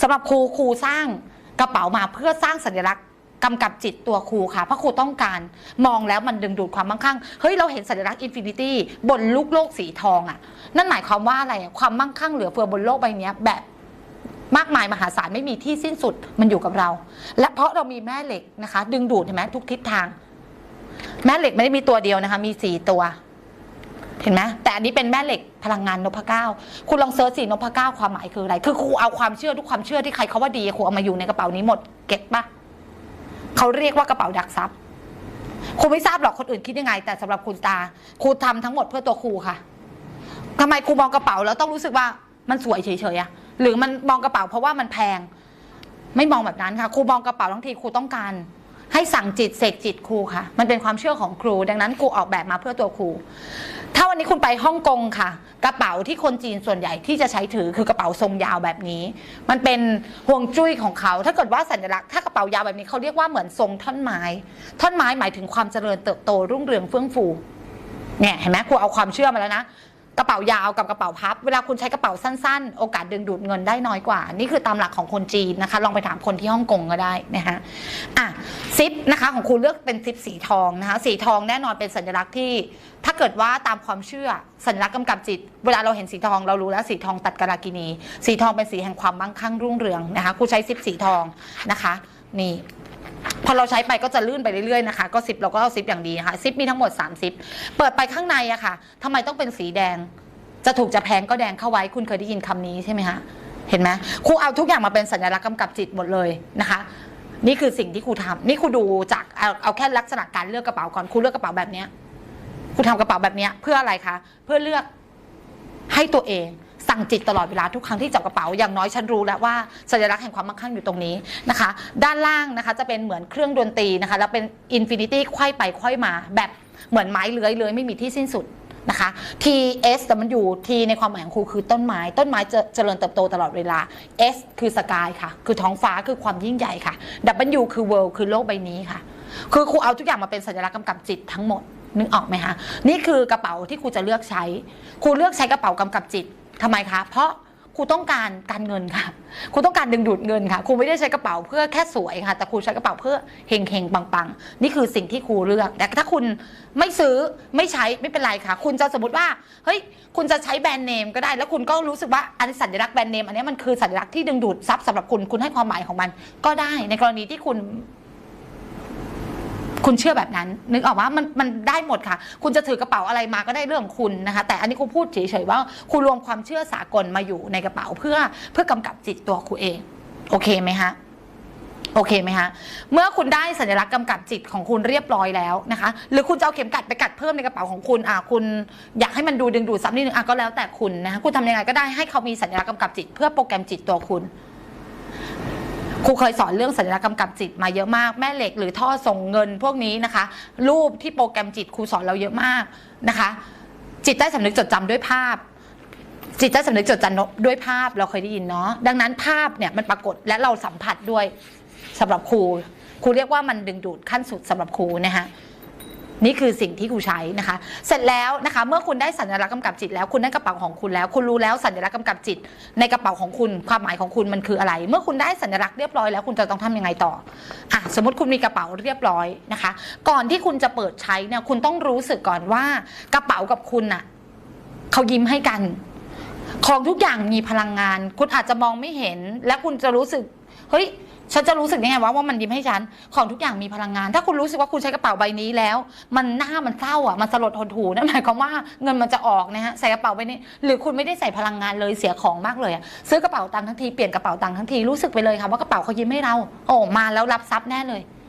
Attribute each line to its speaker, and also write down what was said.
Speaker 1: สำหรับครูครูสร้างกระเป๋ามาเพื่อสร้างสัญลักษณ์กำกับจิตตัวครูค่ะ เพราะครูต้องการมองแล้วมันดึงดูดความมั่งคั่ง เฮ้ย เราเห็นสัญลักษณ์อินฟินิตี้บนลูกโลกสีทองอะ่ะ นั่นหมายความว่าอะไรความมั่งคั่งเหลือเฟือบนโลกใบนี้แบบมากมายมหาศาลไม่มีที่สิ้นสุดมันอยู่กับเรา และเพราะเรามีแม่เหล็กนะคะ ดึงดูดเห็นไหมทุกทิศทาง แม่เหล็กไม่ได้มีตัวเดียวนะคะ มีสี่ตัว เห็นไหมแต่อันนี้เป็นแม่เหล็กพลังงานนพเก้าคุณลองเซิร์ชสินพเก้าความหมายคืออะไร คือครูเอาความเชื่อทุกความเชื่อที่ใครเขาว่าดีครูเอามาอยู่ในกระเป๋านี้หมดเก็ตปะเขาเรียกว่ากระเป๋าดักทรัพย์ครูไม่ทราบหรอกคนอื่นคิดยังไง แต่สำหรับคุณตาครูทำทั้งหมดเพื่อตัวครูค่ะทำไมครูมองกระเป๋าแล้วต้องรู้สึกว่ามันสวยเฉยๆอะหรือมันมองกระเป๋าเพราะว่ามันแพง ไม่มองแบบนั้นค่ะครูมองกระเป๋าทั้งทีครูต้องการ ให้สั่งจิตเสกจิตครูค่ะ มันเป็นความเชื่อของครู ดังนั้นครูออกแบบมาเพื่อตัวครู ถ้าวันนี้คุณไปฮ่องกงค่ะ กระเป๋าที่คนจีนส่วนใหญ่ที่จะใช้ถือคือกระเป๋าทรงยาวแบบนี้ มันเป็นห่วงจุ้ยของเขา ถ้าเกิดว่าสัญลักษณ์ถ้ากระเป๋ายาวแบบนี้เขาเรียกว่าเหมือนทรงท่อนไม้ ท่อนไม้หมายถึงความเจริญเติบโตรุ่งเรืองเฟื่องฟูเนี่ยเห็นไหมครูเอาความเชื่อมาแล้วนะ กระเป๋ายาวกับกระเป๋าพับ เวลาคุณใช้กระเป๋าสั้น ๆ โอกาสดึงดูดเงินได้น้อยกว่า นี่คือตามหลักของคนจีนนะคะ ลองไปถามคนที่ฮ่องกงก็ได้นะคะอะซิปนะคะของคุณเลือกเป็นซิปสีทองนะคะ สีทองแน่นอนเป็นสัญลักษณ์ที่ ถ้าเกิดว่าตามความเชื่อสัญลักษณ์กำกับจิต เวลาเราเห็นสีทองเรารู้แล้วสีทองตัดกรากินี สีทองเป็นสีแห่งความมั่งคั่งรุ่งเรืองนะคะครูใช้ซิปสีทองนะคะ นี่ พอเราใช้ไปก็จะลื่นไปเรื่อยๆนะคะก็ซิปเราก็เอาซิปอย่างดีนะคะซิปมีทั้งหมด3ซิปเปิดไปข้างในอะค่ะทำไมต้องเป็นสีแดง จะถูกจะแพงก็แดงเข้าไว้คุณเคยได้ยินคำนี้ใช่ไหมคะเห็นไหมครูเอาทุกอย่างมาเป็นสัญลักษณ์กำกับจิตหมดเลยนะคะ นี่คือสิ่งที่ครูทำนี่ครูดูจากเอาเอาแค่ลักษณะการเลือกกระเป๋าก่อนครูเลือกกระเป๋าแบบเนี้ยครูทำกระเป๋าแบบเนี้ยเพื่ออะไรคะเพื่อเลือกให้ตัวเอง สั่งจิตตลอดเวลาทุกครั้งที่จับกระเป๋าอย่างน้อยฉันรู้แล้วว่าสัญลักษณ์แห่งความมั่งคั่งอยู่ตรงนี้นะคะ ด้านล่างนะคะจะเป็นเหมือนเครื่องดนตรีนะคะแล้วเป็นอินฟินิตี้ไขว้ไปไขว้มาแบบเหมือนไม้เลื้อยเลยไม่มีที่สิ้นสุดนะคะ T S แต่มันอยู่ T ในความหมายของครูคือต้นไม้ ต้นไม้จะเจริญเติบโตตลอดเวลา S คือสกายค่ะ คือท้องฟ้าคือความยิ่งใหญ่ค่ะ W คือ world คือโลกใบนี้ค่ะ คือครูเอาทุกอย่างมาเป็นสัญลักษณ์กำกับจิตทั้งหมดนึกออกไหมคะนี่คือกระเป๋าที่ครูจะเลือกใช้ครูเลือกใช้กระเป๋ากำกับจิต ทำไมคะ เพราะครูต้องการการเงินค่ะครูต้องการดึงดูดเงินค่ะครูไม่ได้ใช้กระเป๋าเพื่อแค่สวยค่ะ แต่ครูใช้กระเป๋าเพื่อเฮงเฮงปังปังๆ นี่คือสิ่งที่ครูเลือก แต่ถ้าคุณไม่ซื้อไม่ใช้ไม่เป็นไรค่ะ คุณจะสมมติว่าเฮ้ยคุณจะใช้แบรนด์เนมก็ได้ แล้วคุณก็รู้สึกว่าอันสัญลักษณ์แบรนด์เนมอันนี้มันคือสัญลักษณ์ที่ดึงดูดทรัพย์สำหรับคุณคุณให้ความหมายของมัน ก็ได้ในกรณีที่คุณ คุณเชื่อแบบนั้น นึกออกว่ามันมันได้หมดค่ะ คุณจะถือกระเป๋าอะไรมาก็ได้เรื่องของคุณนะคะ แต่อันนี้ครูพูดเฉยๆว่าครูรวมความเชื่อสากลมาอยู่ในกระเป๋าเพื่อเพื่อกำกับจิตตัวครูเอง โอเคไหมฮะโอเคไหมฮะเมื่อคุณได้สัญลักษณ์กำกับจิตของคุณเรียบร้อยแล้วนะคะ หรือคุณจะเอาเข็มกัดไปกัดเพิ่มในกระเป๋าของคุณอะคุณอยากให้มันดูดึงดูดซ้ำนิดนึงอะก็แล้วแต่คุณนะคะคุณทำยังไงก็ได้ให้เขามีสัญลักษณ์กำกับจิต เพื่อโปรแกรมจิตตัวคุณ ครูเคยสอนเรื่องสัญลักษณ์กำกับจิตมาเยอะมากแม่เหล็กหรือท่อส่งเงินพวกนี้นะคะ รูปที่โปรแกรมจิตครูสอนเราเยอะมากนะคะ จิตใต้สำนึกจดจำด้วยภาพ จิตใต้สำนึกจดจำด้วยภาพเราเคยได้ยินเนาะดังนั้นภาพเนี่ยมันปรากฏและเราสัมผัสด้วยสำหรับครูครูเรียกว่ามันดึงดูดขั้นสุดสำหรับครูนะคะ นี่คือสิ่งที่ครูใช้นะคะ เสร็จแล้วนะคะเมื่อคุณได้สัญลักษณ์กำกับจิตแล้วคุณได้กระเป๋าของคุณแล้ว คุณรู้แล้วสัญลักษณ์กำกับจิต ในกระเป๋าของคุณความหมายของคุณมันคืออะไร เมื่อคุณได้สัญลักษณ์เรียบร้อยแล้วคุณจะต้องทำยังไงต่ออะสมมติคุณมีกระเป๋าเรียบร้อยนะคะ ก่อนที่คุณจะเปิดใช้เนี่ยคุณต้องรู้สึกก่อนว่ากระเป๋ากับคุณน่ะเขายิ้มให้กัน ของทุกอย่างมีพลังงาน คุณอาจจะมองไม่เห็น และคุณจะรู้สึกเฮ้ย ฉันจะรู้สึกยังไงว่าว่ามันยิ้มให้ฉัน ของทุกอย่างมีพลังงาน ถ้าคุณรู้สึกว่าคุณใช้กระเป๋าใบนี้แล้ว มันหน้ามันเศร้าอะ มันสลดหดหูนั่นหมายความว่าเงินมันจะออกนะฮะ ใส่กระเป๋าใบนี้ หรือคุณไม่ได้ใส่พลังงานเลยเสียของมากเลยอะซื้อกระเป๋าตังค์ทั้งที เปลี่ยนกระเป๋าตังค์ทั้งที รู้สึกไปเลยค่ะว่ากระเป๋าเขายิ้มให้เรา โอ้ มาแล้วรับทรัพย์แน่เลย